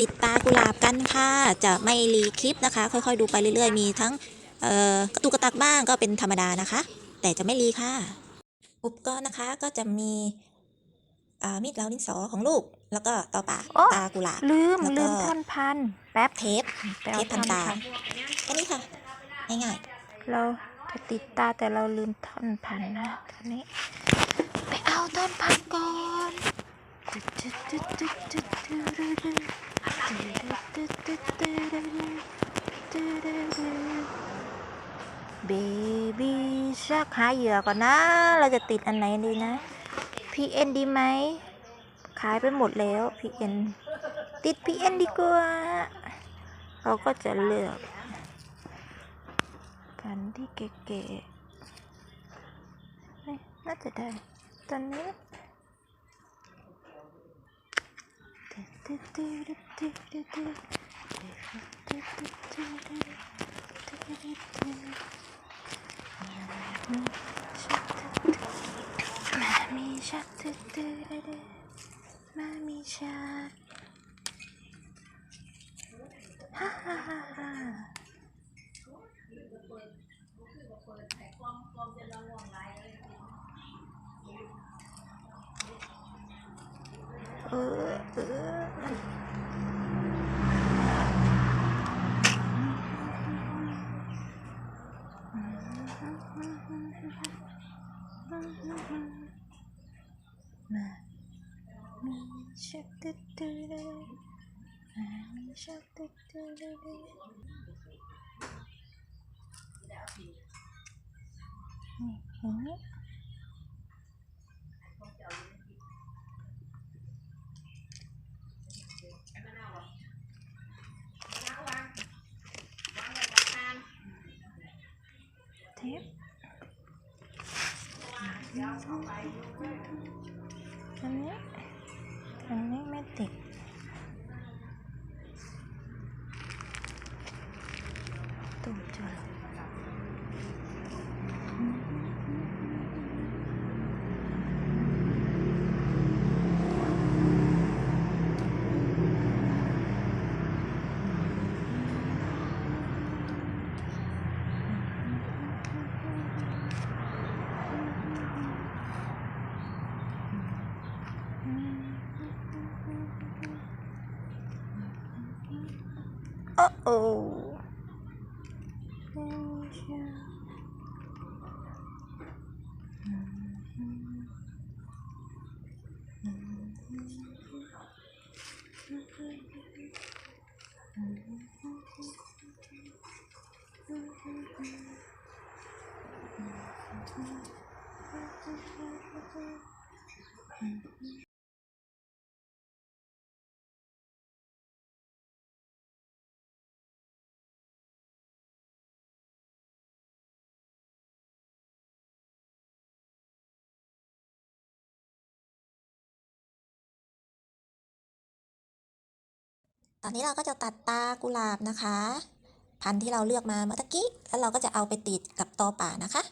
ติดตากุหลาบกันค่ะ จะไม่รีคลิปนะคะ ค่อยๆดูไปเรื่อยๆ มีทั้งเอ่อกระตุกกระตักบ้างก็เป็นธรรมดานะคะ แต่จะไม่รีค่ะ อุปกรณ์นะคะก็จะมีอ่ามีดเหลาดินสอของลูก แล้วก็ต่อปากโอ๊ะตากุหลาบลืมแล้วก็ลืมท่อนพันแป๊บเทปไปเอาเทปพันตาท่อแค่นี้ค่ะง่ายเราจะติดตาแต่เราลืมท่อนพันนะตอนนี้ ไปเอาท่อนพันก่อนเบ บี้ชักหาเหยื่อก่อนนะ เราจะติดอันไหนดีนะ PN ดีไหม ขายไปหมดแล้ว PN ติด PN ดีกว่า เราก็จะเลือกพันที่เก๋ๆน่าจะได้ ตอนนี้ มามีชักตึ๊ดตึ๊ดตึ๊ด มีชักตึ๊ดตึ๊ดมามีชักตึ๊ด ตึ๊ดนี่ โอ้ อ้ๆตอนนี้เราก็จะตัดตากุหลาบนะคะ พันธุ์ที่เราเลือกมาเมื่อกี้ แล้วเราก็จะเอาไปติดกับตอป่านะคะ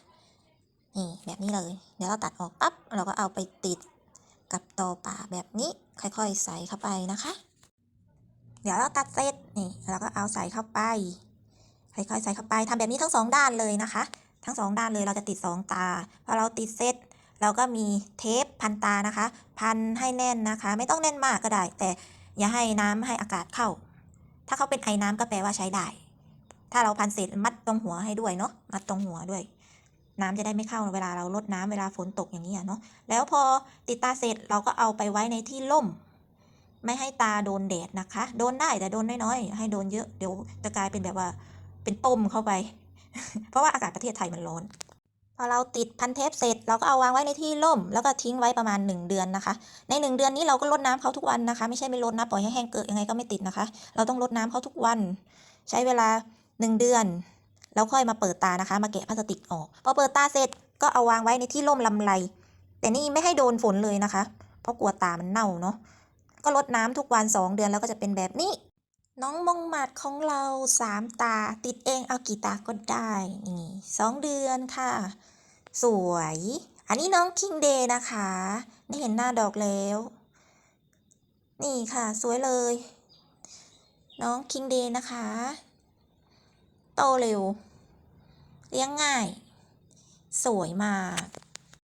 นี่แบบนี้เลย เดี๋ยวเราตัดออกปั๊บ เราก็เอาไปติดกับตอป่าแบบนี้ ค่อยๆ ใส่เข้าไปนะคะ เดี๋ยวเราตัดเสร็จ นี่ เราก็เอาใส่เข้าไป ค่อยๆ ใส่เข้าไปทำแบบนี้ทั้งสองด้านเลยนะคะ ทั้งสองด้านเลย เราจะติดสองตา พอเราติดเสร็จ เราก็มีเทปพันตานะคะ พันให้แน่นนะคะ ไม่ต้องแน่นมากก็ได้ แต่ อย่าให้น้ำให้อากาศเข้า ถ้าเขาเป็นไอน้ำก็แปลว่าใช้ได้ ถ้าเราพันเสร็จมัดตรงหัวให้ด้วยเนาะ มัดตรงหัวด้วย น้ำจะได้ไม่เข้าเวลาเราลดน้ำเวลาฝนตกอย่างนี้เนาะ แล้วพอติดตาเสร็จเราก็เอาไปไว้ในที่ร่ม ไม่ให้ตาโดนแดดนะคะ โดนได้แต่โดนน้อยๆ ให้โดนเยอะ เดี๋ยวจะกลายเป็นแบบว่าเป็นต้มเข้าไป เพราะว่าอากาศประเทศไทยมันร้อน พอเราติดพันเทปเสร็จ เราก็เอาวางไว้ในที่ร่ม แล้วก็ทิ้งไว้ประมาณ 1 เดือนนะคะ ใน 1 เดือนนี้เราก็รดน้ำเขาทุกวันนะคะ ไม่ใช่ไม่รดนะปล่อยให้แห้งเกิดยังไงก็ไม่ติดนะคะ เราต้องรดน้ำเขาทุกวัน ใช้เวลา 1 เดือนแล้วค่อยมาเปิดตานะคะ มาแกะพลาสติกออกพอเปิดตาเสร็จก็เอาวางไว้ในที่ร่มลำไร แต่นี่ไม่ให้โดนฝนเลยนะคะ เพราะกลัวตามันเน่าเนาะก็รดน้ำทุกวัน 2 เดือนแล้วก็จะเป็นแบบนี้ น้องมงหมัดของเราสามตาติดเองเอากี่ตาก็ได้นี่สองเดือนค่ะ สวย อันนี้น้องคิงเดย์นะคะนี่เห็นหน้าดอกแล้ว นี่ค่ะ สวยเลย น้องคิงเดย์นะคะ โตเร็ว เลี้ยงง่าย สวยมาก